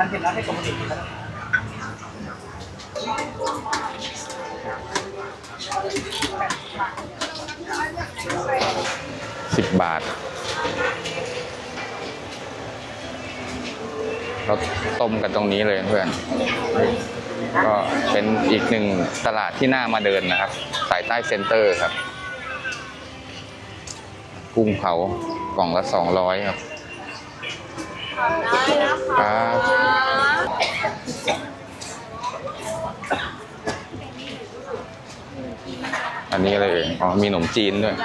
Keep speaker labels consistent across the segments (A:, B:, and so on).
A: ทานเสร็จแล้วให้กลมดิครับ
B: สิบบาท เราต้มกันตรงนี้เลยเพื่อน ก็เป็นอีกหนึ่งตลาดที่น่ามาเดินนะครับ สายใต้เซ็นเตอร์ครับ กุ้งเผากล่องละสองร้อยครับ ครับอันนี้อะไรเอ่ยอ๋อมีขนมจีนด้วย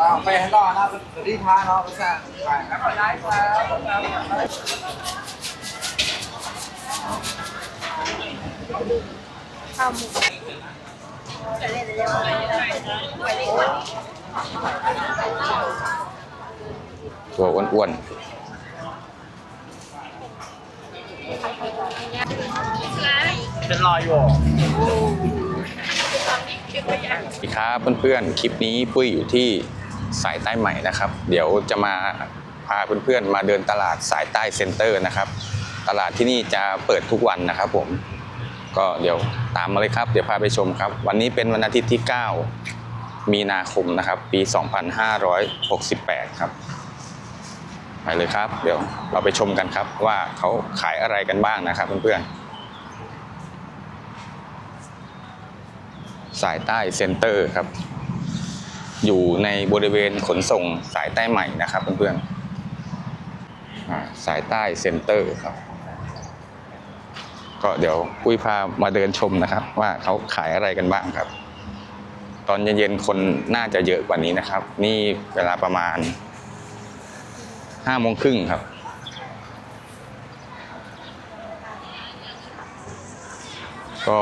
A: อ่าไปให้รอนะดิท้าเนาะไปสร้างไปครับได้ครับ
B: ตัวอ้วน
A: เป็นรอยอยู่
B: สวัสดีครับเพื่อนๆ คลิปนี้ปุ้ยอยู่ที่สายใต้ใหม่นะครับ เดี๋ยวจะมาพาเพื่อนๆ มาเดินตลาดสายใต้เซ็นเตอร์นะครับ ตลาดที่นี่จะเปิดทุกวันนะครับผม ก็เดี๋ยวตามมาเลยครับ เดี๋ยวพาไปชมครับ วันนี้เป็นวันอาทิตย์ที่ 9 มีนาคมนะครับ ปี 2568 ครับ ไปเลยครับ เดี๋ยวเราไปชมกันครับว่าเขาขายอะไรกันบ้างนะครับเพื่อนๆ สายใต้เซ็นเตอร์ครับ อยู่ในบริเวณขนส่งสายใต้ใหม่นะครับเพื่อนๆสายใต้เซ็นเตอร์ครับ ก็เดี๋ยวปุ้ยพามาเดินชมนะครับ ว่าเขาขายอะไรกันบ้างครับ ตอนเย็นๆคนน่าจะเยอะกว่านี้นะครับ นี่เวลาประมาณ ห้าโมงครึ่งครับ ก็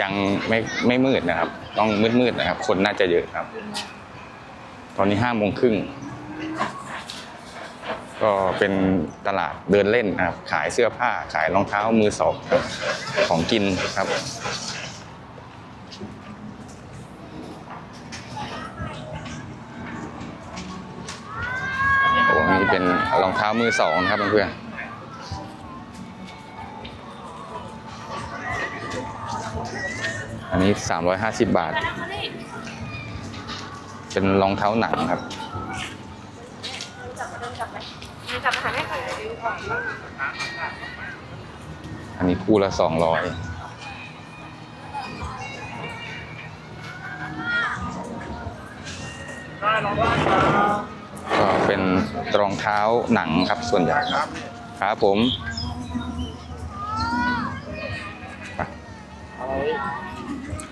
B: ยังไม่ไม่มืดนะครับ ต้องมืดๆนะครับ คนน่าจะเยอะครับ ตอนนี้ห้าโมงครึ่งก็เป็นตลาดเดินเล่นนะครับ ขายเสื้อผ้าขายรองเท้ามือสองของกินครับ โอ้นี่เป็นร องเท้ามือสองนะครับเพื่อนๆอันนี้ 350 บาท เป็นรองเท้าหนังครับ
C: จับอาหารให้ใคร
B: อันนี้คู่ละ200
A: ได้น้องได้ครับ
B: ก็เป็นรองเท้าหนังครับส่วนใหญ่ครับครับผม
D: เอาไว้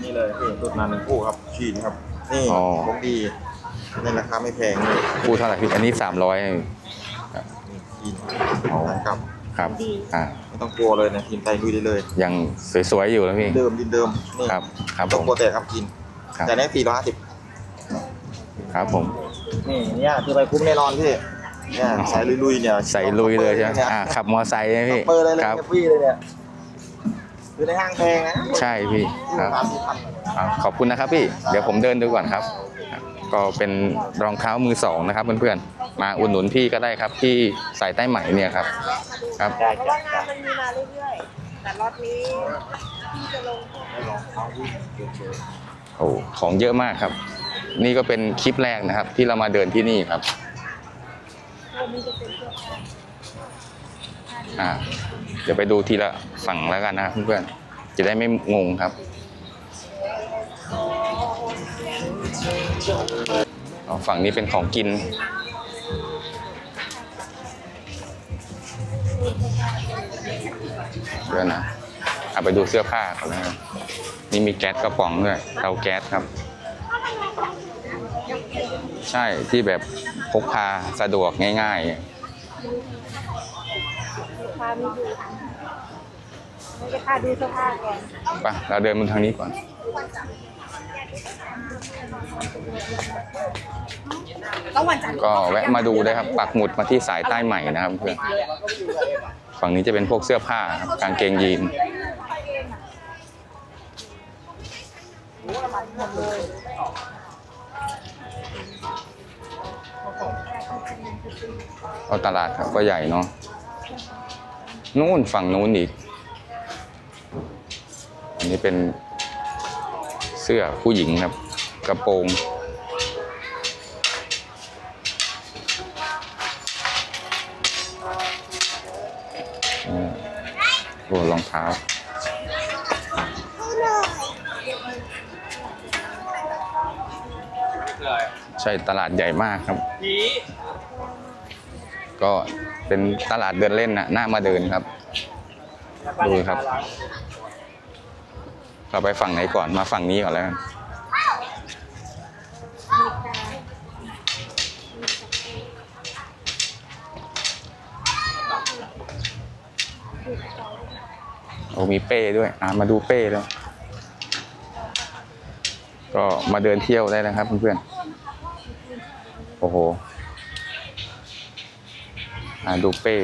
D: นี่เลยพี่ตุดมาหนึ่งคู่ครับชีนครับ นี่
B: อ๋อ
D: ของดีในราคาไม่แพงเลย
B: คู่เท่าไหร่พี่อันนี้300
D: นี่ชีน
B: อ๋อ
D: ครับ
B: ครับอ่า
D: ไม่ต้องกลัวเลยนะกินไตลุยได้เลย
B: ยังสวยๆอยู่แล้วพี่
D: เดิมดินเดิมนี่
B: ครับครับ
D: ต้
B: ผ
D: อง
B: ม
D: กลัวแต่ครับกิน
B: ครับ
D: แต่ในสี่ร้อยห้าสิบ
B: ครับผม
D: นี่เนี่ยคือไปคุ้มแน่นอนพี่เนี่ยใส่ลุยๆเนี่ย
B: ใส่ลุยเลยใช่ไหม
D: นี่
B: อ่าขับมอไซค์นะพี่
D: เปิดเลยเลย
B: ครับ
D: แฮปปี้เลยเนี่ยคือในห้างแพงนะ
B: ใช่พี่ครับ
D: ตามที่พัน
B: อ่าขอบคุณนะครับพี่ เดี๋ยวผมเดินดูก่อนครับ ก็เป็นรองเท้ามือสองนะครับเพื่อนๆมาอุดหนุนพี่ก็ได้ครับที่สายใต้ใหม่เนี่ยครับ ครับ
D: ได้
C: เพราะ
D: จ้ะ
C: ว่างานมันมีมาเรื่อยๆ แต่รอบนี้ที่จะลง
B: โอ้ของเยอะมากครับ นี่ก็เป็นคลิปแรกนะครับ ที่เรามาเดินที่นี่ครับ
C: เป็นเสื้อผ้า
B: อ่าเดี๋ยวไปดูทีละฝั่งแล้วกันนะเพื่อนๆจะได้ไม่งงครับฝั่งนี้เป็นของกิน เดี๋ยวนะเอาไปดูเสื้อผ้าก่อนนะครับนี่มีแก๊สกระป๋องด้วยเตาแก๊สครับ ใช่ที่แบบพกพาสะดวกง่ายๆ
C: ลูกค้าไม่ดูไม่จะค่าดูเสื้อผ้าก่อน
B: ไปเราเดินมาทางนี้ก่อน
C: ต้องวันจันทร์
B: ก็แวะมาดูได้ครับ ปักหมุดมาที่สายใต้ใหม่นะครับเพื่อนฝั่งนี้จะเป็นพวกเสื้อผ้าครับกางเกงยีน
C: เเพ
B: ราตลาดเขาก็ใหญ่เนาะนู่นฝั่งนู้นอีก อันนี้เป็นเสื้อผู้หญิงครับ กระโปรงโอ้รองเท้าใช่ตลาดใหญ่มากครับ ก็เป็นตลาดเดินเล่นนะน่ามาเดินครับ ดูครับ เราไปฝั่งไหนก่อนมาฝั่งนี้ก่อนแล้วกันโอ้มีเป้ด้วย อะมาดูเป้แล้วยก็มาเดินเที่ยวได้นะครับเพื่อนๆ โอ้โห อะดูเป้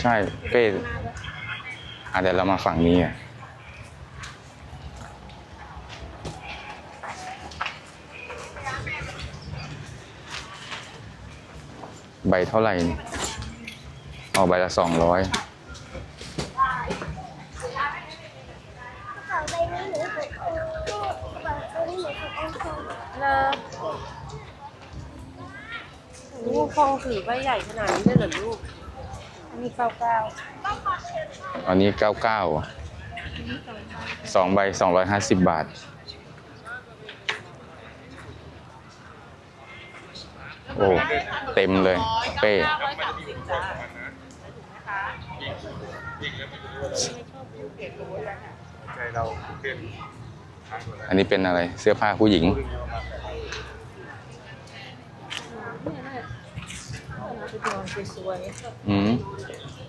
B: ใช่เป้อะเดี๋ยวเรามาฝั่งนี้อะใบเท่าไหร่เอาใบละสองร้อย
C: เขาใบนี้หนูถูกเอาลูกกระเป๋าตัวนี้หนูถูกเอาทอง
E: เลยโอ้โหฟอง ถือใบใหญ่ขนาดนี้เลยเหรอลูก
C: อันนี้เก้าเก้า
B: อันนี้เก้าเก้าสองใบสองร้อยห้าสิบบาท โอ้ เต็มเลย เป้
D: ใจเราเต้น
B: อันนี้เป็นอะไรเสื้อผ้าผู้หญิง
E: สวย
B: อืม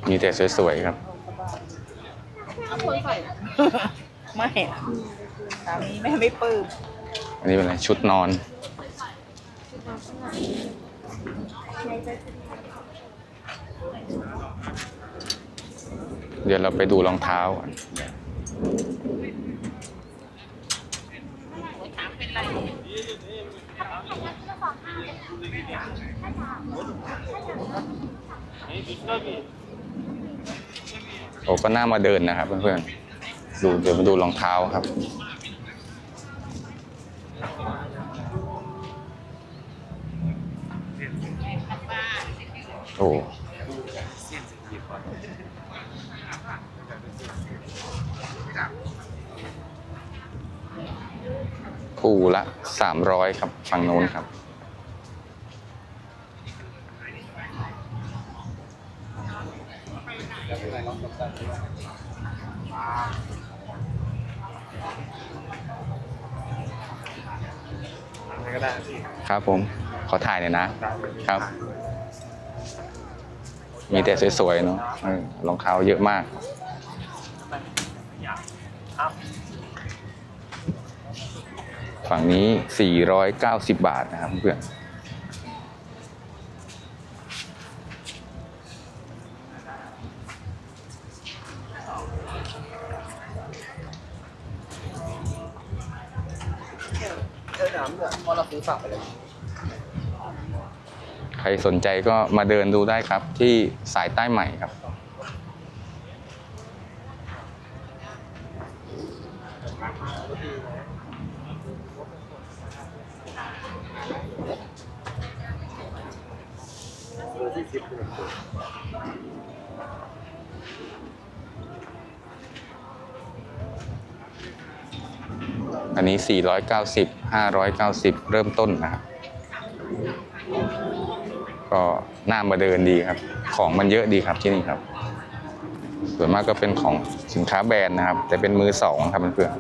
B: มีแต่สวยๆครับ
E: ไม่สามีแม่ไม่ปลื้ม
B: อันนี้เป็นอะไรชุดนอนเดี๋ยวเราไปดูรองเท้าก่อน โอ้ก็น่ามาเดินนะครับ เพื่อนๆ ดูเดี๋ยวมาดูรองเท้าครับ โอ้คู่ละสามร้อยครับ ฝั่งโน้นครับ
D: อะไรก็ได้พี่
B: ครับผม ขอถ่ายหน่อยนะ ครับ มีแต่สวยๆเนาะเออรองเท้าเยอะมาก ฝั่งนี้ 490 บาทนะครับเพื่อน
A: ออหนามเนี่ยพอเราซื้อฝากไปเลย
B: ใครสนใจก็มาเดินดูได้ครับ ที่สายใต้ใหม่ครับ อันนี้ 490 590 เริ่มต้นนะครับ ก็น่ามาเดินดีครับ ของมันเยอะดีครับที่นี่ครับ ส่วนมากก็เป็นของสินค้าแบรนด์นะครับ แต่เป็นมือสองครับเพื่อน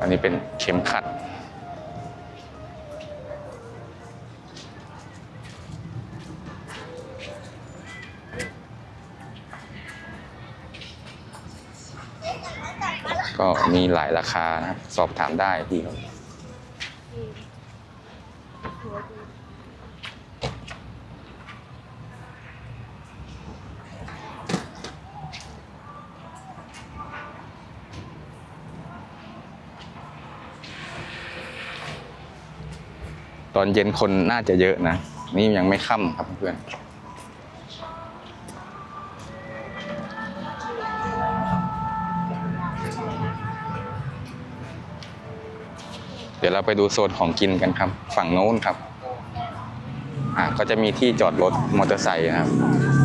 B: อันนี้เป็นเข็มขัด มีหลายราคาสอบถามได้พี่เขาตอนเย็นคนน่าจะเยอะนะ นี่ยังไม่ค่ำครับเพื่อน ดี๋ยวเราไปดูโซนของกินกันครับ ฝั่งโน้นครับอ่าก็จะมีที่จอดรถมอเตอร์ไซค์นะครับ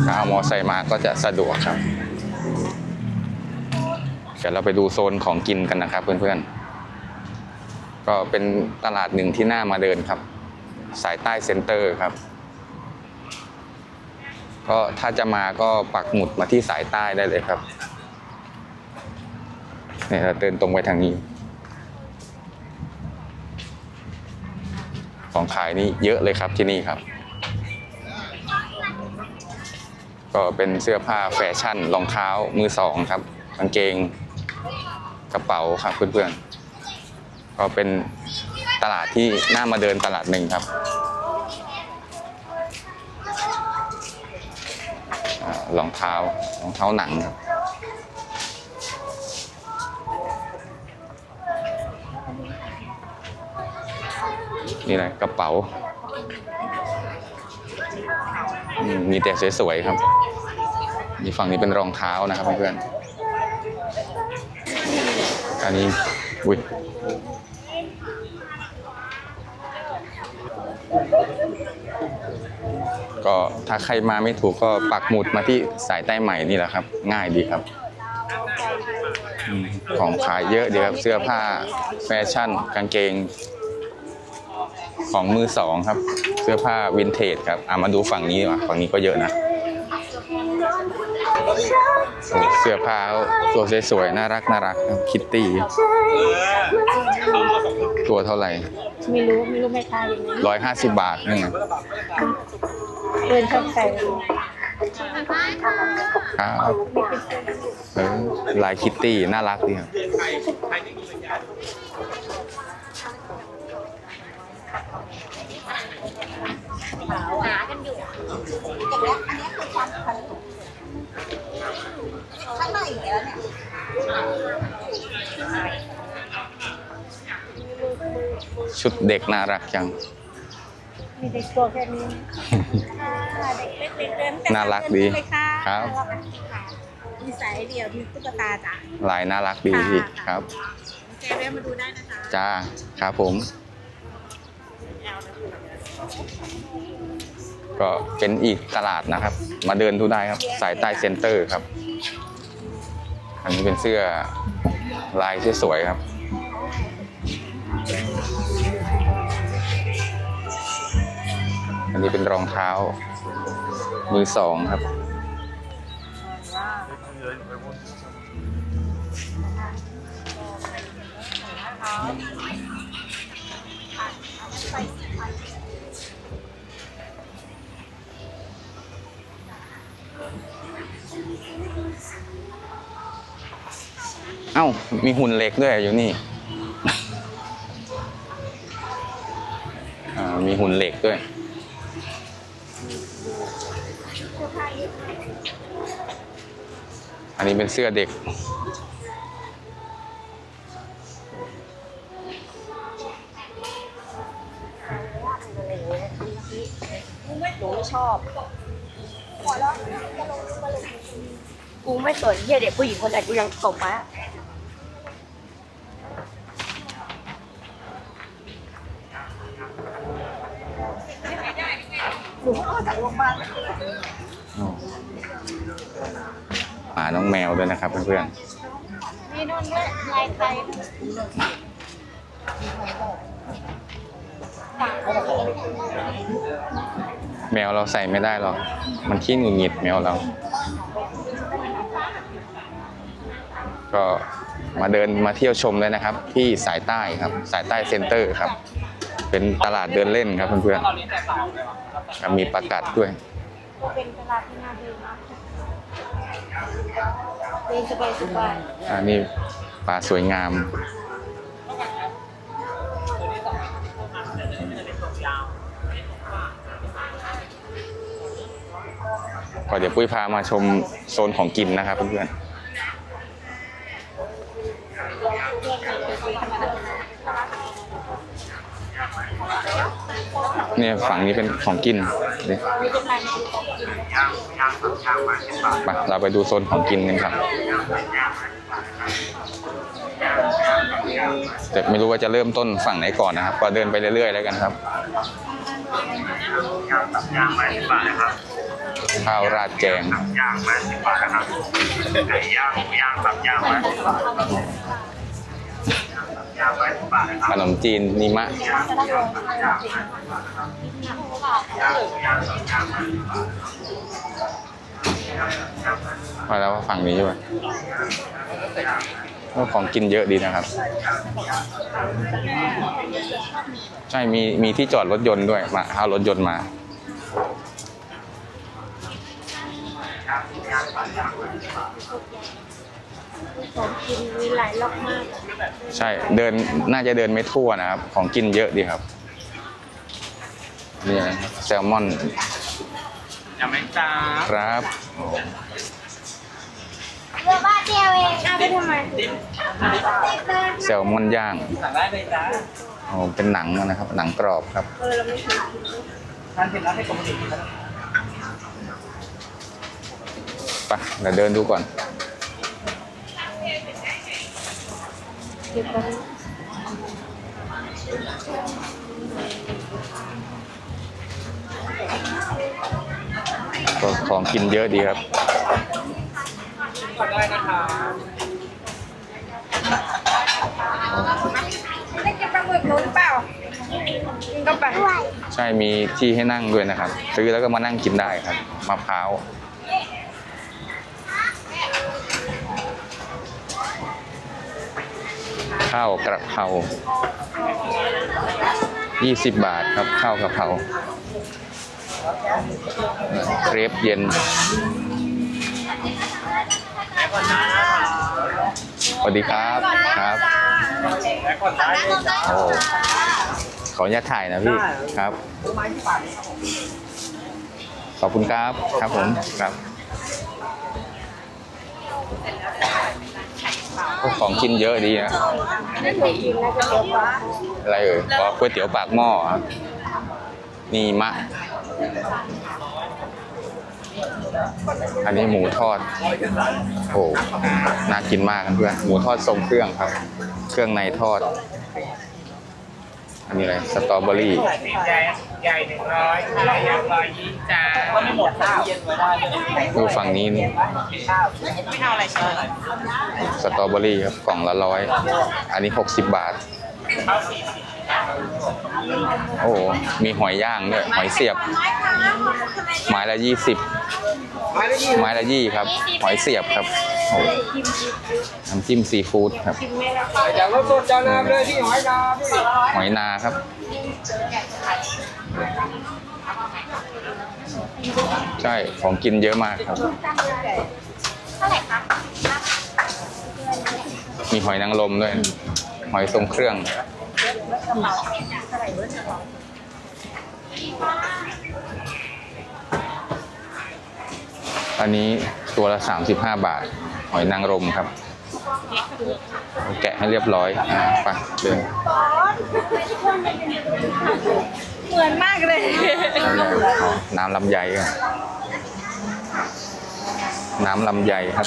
B: ถ้าเอามอเตอร์ไซค์มาก็จะสะดวกครับ เดี๋ยวเราไปดูโซนของกินกันนะครับ เพื่อนๆ ก็เป็นตลาดหนึ่งที่น่ามาเดินครับ สายใต้เซ็นเตอร์ครับ ก็ถ้าจะมาก็ปักหมุดมาที่สายใต้ได้เลยครับเนี่ยเราเดินตรงไปทางนี้ ของขายนี่เยอะเลยครับที่นี่ครับ ก็เป็นเสื้อผ้าแฟชั่นรองเท้ามือสองครับกางเกงกระเป๋าครับเพื่อนๆก็เป็นตลาดที่น่ามาเดินตลาดหนึ่งครับรองเท้ารองเท้าหนังครับ นี่อะไรกระเป๋าอืมมีแต่สวยๆครับนี่ฝั่งนี้เป็นรองเท้านะครับเพื่อนๆอันนี้อุ้ยก็ถ้าใครมาไม่ถูกก็ปักหมุดมาที่สายใต้ใหม่นี่แหละครับ ง่ายดีครับอืมของขายเยอะดีครับ เสื้อผ้าแฟชั่น กางเกง ของมือสองครับ เสื้อผ้าวินเทจครับอะมาดูฝั่งนี้ดีกว่าฝั่งนี้ก็เยอะนะโอ้เสื้อผ้าเขาตัวสวยๆน่ารักน่ารักคิตตี้ตัวเท่าไหร่
C: ไม่รู้ไม่รู้แม่ค้ายังไง
B: ร้อยห้าสิบบาทนี่ไง
C: เดินชอบใส่
B: ครับเออลายคิตตี้น่ารักดีครับ ชุดเด็กน่ารักจัง
C: มีเด็กตัวแค่นี้เด็กเล็กๆเดินแต่
B: น่ารักดี
C: เลยค่ะ
B: ครับ
C: มีสายเดี่ยวมีตุ๊กตาจ้ะ
B: ลายน่ารักดีพี่ครับ
C: เจเรียมาดูได้นะคะ
B: จ้าครับผม ก็เป็นอีกตลาดนะครับ มาเดินดูได้ครับ สายใต้เซ็นเตอร์ครับ อันนี้เป็นเสื้อลายที่สวยครับอันนี้เป็นรองเท้า มือสองครับเอ้า มีหุ่นเหล็กด้วยอยู่นี่มีหุ่นเหล็กด้วย อันนี้เป็นเสื้อเด็ก
C: หนูไม่ชอบกูไม่สนเหี้ยเด็กผู้หญิงคนไหนกูยังตบมาหนูก็ จากโรงพยาบาล
B: หมาน้องแมวด้วยนะครับเพื่อนๆ
C: นี่นู่นด้วยลายไทย
B: แมวเราใส่ไม่ได้หรอก มันขี้หงุดหงิดแมวเรา ก็มาเดินมาเที่ยวชมเลยนะครับ ที่สายใต้ครับ สายใต้เซ็นเตอร์ครับ เป็นตลาดเดินเล่นครับเพื่อนๆ มีประกาศด้วย
C: ก็เป็นตลาดที่น่าเดินนะเดินสบายสบาย
B: อันนี้ปลาสวยงาม ก็เดี๋ยวปุ้ยพามาชมโซนของกินนะครับเพื่อนๆ เนี่ยฝั่งนี้เป็นของกินไปเราไปดูโซนของกินกันครับ แต่ไม่รู้ว่าจะเริ่มต้นฝั่งไหนก่อนนะครับ ก็เดินไปเรื่อยๆแล้วกันครับข้าวราดแกง
F: ย่างไม้สิบบาทนะครับไก่ย่างหมูย่างตับย่างไม้สิบบาทนะครับย่างไม้สิบบาท
B: ขนมจีนนิมะ
F: มา
B: แล้วฝั่งนี้ด้วยก็ของกินเยอะดีนะครับ ใช่มีมีที่จอดรถยนต์ด้วยมาเอารถยนต์มา
C: ของกินมีหลายล็อกมาก
B: ใช่เดินน่าจะเดินไม่ทั่วนะครับ ของกินเยอะดีครับนี่นะครับแซลมอน
A: ยังไม่จ้า
B: ครับ
C: เรือบ้านเดียวเองเอาไปทำไม
B: แซลมอนย่าง
A: สั่งได้เลยจ้า
B: โอ้เป็นหนังนะครับ หนังกรอบครับ
C: เออเราไม่เคยกินเลย
A: ทานเสร็จแล้วให้กรมสิทธิ์
B: ไปเดี๋ยวเดินดูก่อน
C: เก็บกัน
B: ก็ของกินเยอะดีครับ
A: ก่อนได้นะคะ
C: ได้กินปลาหมึกรู้หรือเปล่ากินก็ไป
B: ใช่มีที่ให้นั่งด้วยนะครับ ซื้อแล้วก็มานั่งกินได้ครับมะพร้าว ข้าวกระเพรา20 บาทครับข้าวกระเพราเครปเย็นสวัสดีครับครับ
A: แล้วก่อนได้เลยจ้า
B: โอ้ขออนุญาตถ่ายนะพี่ครับ
A: ไม้ที่บาทนี้ครับผม
B: ขอบคุณครับครับผมครับโอ้ ของกินเยอะดีนะอะไรเอ่ยอ๋อก๋วยเตี๋ยวปากหม้อนี่มะ อันนี้หมูทอด โอ้น่ากินมากเพื่อน หมูทอดทรงเครื่องครับ เครื่องในทอด อันนี้อะไรสตรอเบอรี่
A: ใหญ่ใหญ่หนึ่งร้อยใหญ่ยังร้อยยี่จ้าก็ไม่หมดข้าวเย็นไว้ได้เลย
B: ดูฝั่งนี้นี่
A: ข้าว
E: ไม่เอาอะไรใช่ไหม
B: สตรอเบอรี่ครับกล่องละร้อยอันนี้ 60 บาท
A: ข้าวสี่สิบ
B: โอ้โหมีหอยย่างด้วยหอยเสียบ ไม้ละยี่สิบ
A: ไม้ละยี่
B: ไม้ละยี่ครับ หอยเสียบครับโอ้โหน้ำจิ้มซีฟู้ดครับ
A: จากรถสดจานน้ำเลยที่หอยนาพี่
B: หอยนาครับใช่ของกินเยอะมากครับมีหอยนางรมด้วย หอยทรงเครื่องอันนี้ตัวละ 35 บาท หอยนางรมครับ แกะให้เรียบร้อยอ่าไปเดิน
E: เหมือนมากเลย
B: อ๋อน้ำลำไยครับน้ำลำไยครับ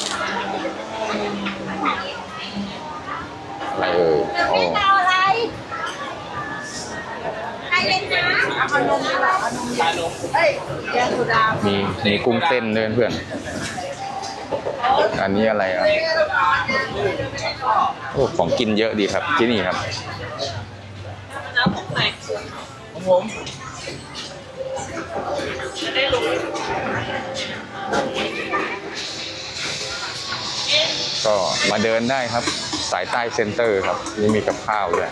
B: อะไรเอ่ยโอ้
C: เอะไรใครเล่นน้ำเอานมดีกว่าเอานมดีกว่าเอ้ยแกงสุดา
B: มีมีกุ้งเต้นด้วยเพื่อน อันนี้อะไรอะโอ้ของกินเยอะดีครับที่นี่ครับ
A: ของผม
B: ก็มาเดินได้ครับ สายใต้เซ็นเตอร์ครับ นี่มีกับข้าวด้วย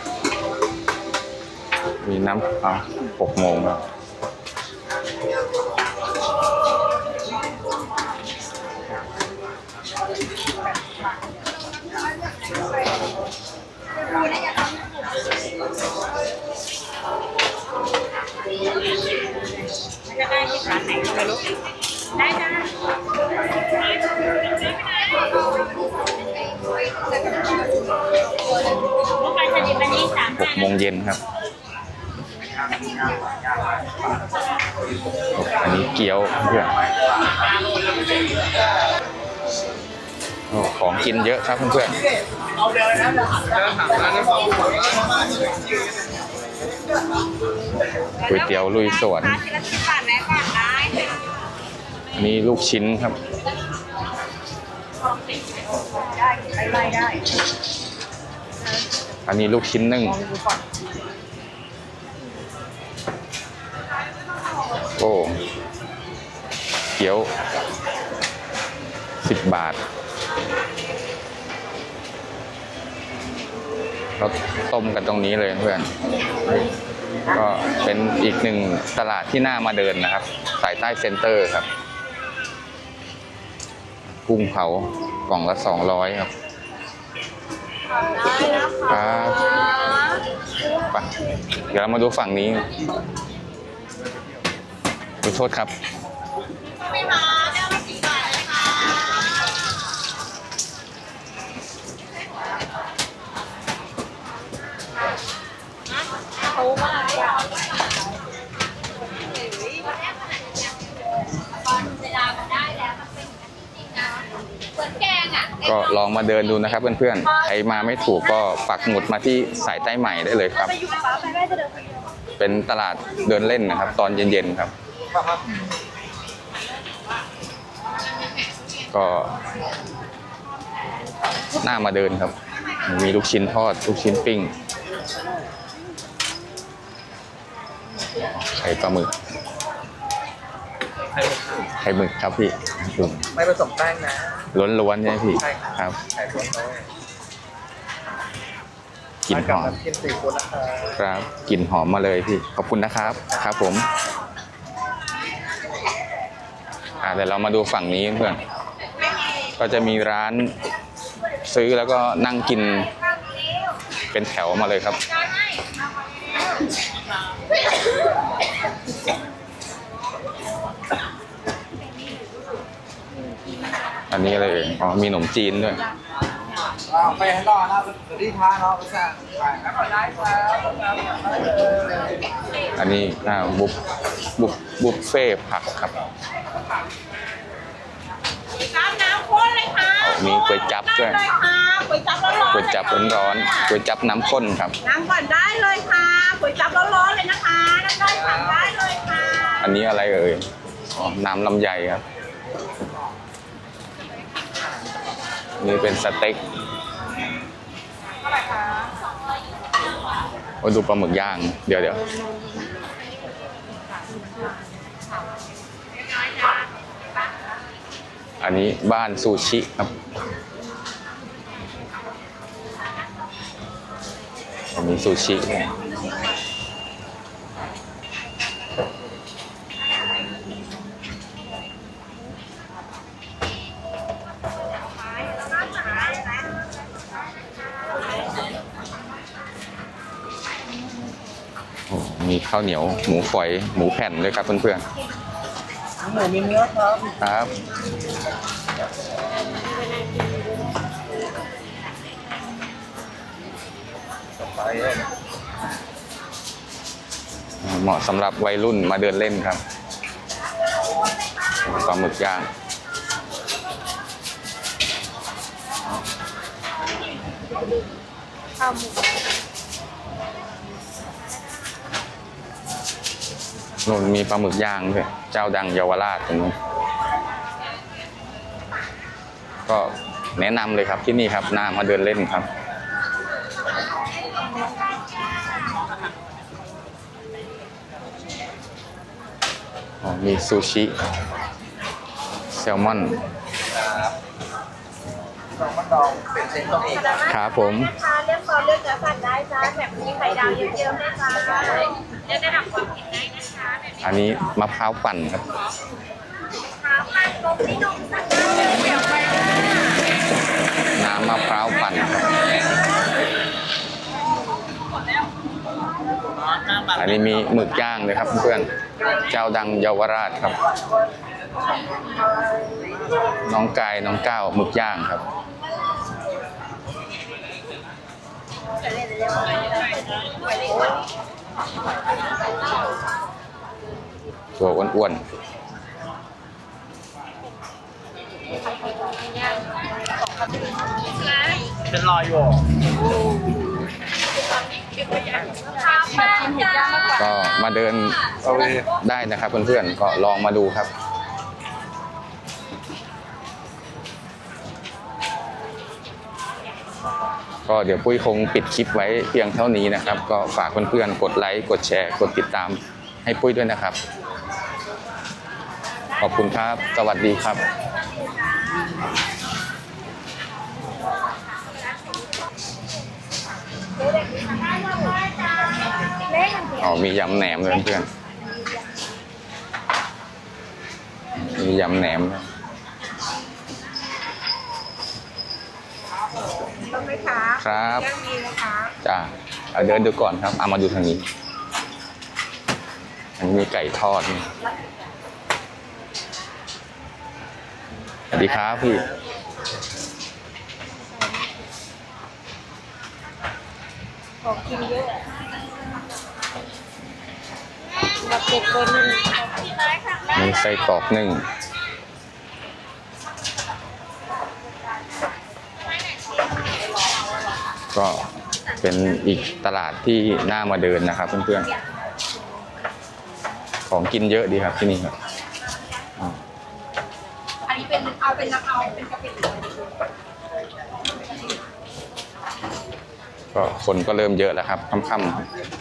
B: มีน้ำอะหกโมงครับ
E: จะได้ที่ร้านไหนก็ไม่รู้ได้จ้า ห
B: กโมงเย็นครับ อันนี้เกี๊ยวเพื่อนของกินเยอะครับเพื่อนๆก๋วยเตี๋ยวลุยสวน
F: อัน
B: นี้ลูกชิ้นครับ
E: ได้ไล่ได้
B: อันนี้ลูกชิ้นนึ่งโอ้เกี๊ยวสิบบาทเราต้มกันตรงนี้เลยเพื่อน ก็เป็นอีกหนึ่งตลาดที่น่ามาเดินนะครับ สายใต้เซ็นเตอร์ครับ กุ้งเผากล่องละสองร้อยครับ ครับไปเดี๋ยวเรามาดูฝั่งนี้ขอโทษครับ
F: ไม่มาเดี๋ยวมาสี่บาทเลยค่ะ
B: ก็ลองมาเดินดูนะครับเพื่อนๆ ใครมาไม่ถูกก็ปักหมุดมาที่สายใต้ใหม่ได้เลยครับ เป็นตลาดเดินเล่นนะครับ ตอนเย็นๆครับ ก็น่ามาเดินครับ มีลูกชิ้นทอด ลูกชิ้นปิ้ง ไข่ปลาหมึกไข่หมึกครับพี่
A: ไม่ผสมแป้งนะ
B: ล้วนๆใช่ไหมพี่
A: ใช่
B: ครับ
A: ไข่ล้วนเลย
B: กลิ่นหอม
A: กินซีฟู้ดนะครับ
B: ครับกลิ่นหอมมาเลยพี่ ขอบคุณนะครับ ครับผม อ่าเดี๋ยวเรามาดูฝั่งนี้เพื่อน ก็จะมีร้านซื้อแล้วก็นั่งกินเป็นแถวมาเลยครับ อันนี้อะไรเอ่ยอ๋อมีขนมจีนด้วย
A: อ่าไปให้รอดนะสวัสดีท้าเนาะไปสั่งไปแล้วก็ได้ครับ
B: อันนี้อ่าบุฟบุฟบุฟเฟ่ผักครับ
F: น้ำน้ำข้นเลยค่ะ
B: มีก๋วยจั๊บด้วย
F: ได้เลยค่ะก๋วยจั๊บร้อนๆ
B: ก๋วยจับร้อนๆก๋วยจับน้ำข้นครับ
F: น้ำก่อนได้เลยค่ะก๋วยจั๊บร้อนๆเลยนะคะน้ำได้สั่งได้เลยค่ะ
B: อันนี้อะไรเอ่ยอ๋อน้ำลำไยครับ นี่เป็นสเต็กโอ้ดูปลาหมึกย่าง เดี๋ยวเดี๋ยวอันนี้บ้านซูชิครับมีซูชิด้วย โอ้มี ข้าวเหนียวหมูฝอยหมูแผ่นด้วยครับเพื่อน
A: หมูมีเนื้อครับ
B: ครับเหมาะสำหรับวัยรุ่นมาเดินเล่นครับปลาหมึกย่าง
C: ข้าวหมู
B: นู่นมีปลาหมึกย่างด้วย เจ้าดังเยาวราชตรงนู้นก็แนะนำเลยครับที่นี่ครับน่ามาเดินเล่นครับ มีซูชิ แซลมอน
A: ลองมาดองเป็นเส้นตรงนี้
B: ครับผม
F: เลือกซอสเลือกเนื้อสัตว์ได้จ้าแบบนี้ไข่ดาวเยอะๆเลยจ้าเลือกได้ดับความกินได้นะคะแบบ
B: อันนี้มะพร้าวปั่นครับ
F: ค่ะน้ำ
B: มะพร้าวปั่นครับอันนี้มีหมึกย่างเลยครับเพื่อนเจ้าดังเยาวราชครับ น้องกายน้องก้าวหมึกย่างครับ ตัวอ้วน
A: เป็นรอยอยู่
B: ๆก็มาเดินได้นะครับเพื่อนๆก็ลองมาดูครับก็เดี๋ยวปุ้ยคงปิดคลิปไว้เพียงเท่านี้นะครับ ก็ฝากเพื่อนๆกดไลค์ กดแชร์ กดติดตามให้ปุ้ยด้วยนะครับ ขอบคุณครับ สวัสดีครับ อ๋อ มียำแหนมด้วยเพื่อน มียำแหนมด้วย
C: ต้องไหมคะ
B: ครับ
C: ย่างมีนะคะ
B: จ้าเอาเดินดูก่อนครับ เอามาดูทางนี้ อันนี้มีไก่ทอดนี่ สวัสดีครับพี่
C: ของกินเยอะบักเก็ตเบอร์หนึ่ง
B: มีไส้กรอกนึ่งก็เป็นอีกตลาดที่น่ามาเดินนะครับเพื่อนๆ ของกินเยอะดีครับที่นี่ครับ
F: อันนี้ เป็นเอาเป็นเอาเป็นกะปิ
B: ก็คนก็เริ่มเยอะแล้วครับค่ำๆ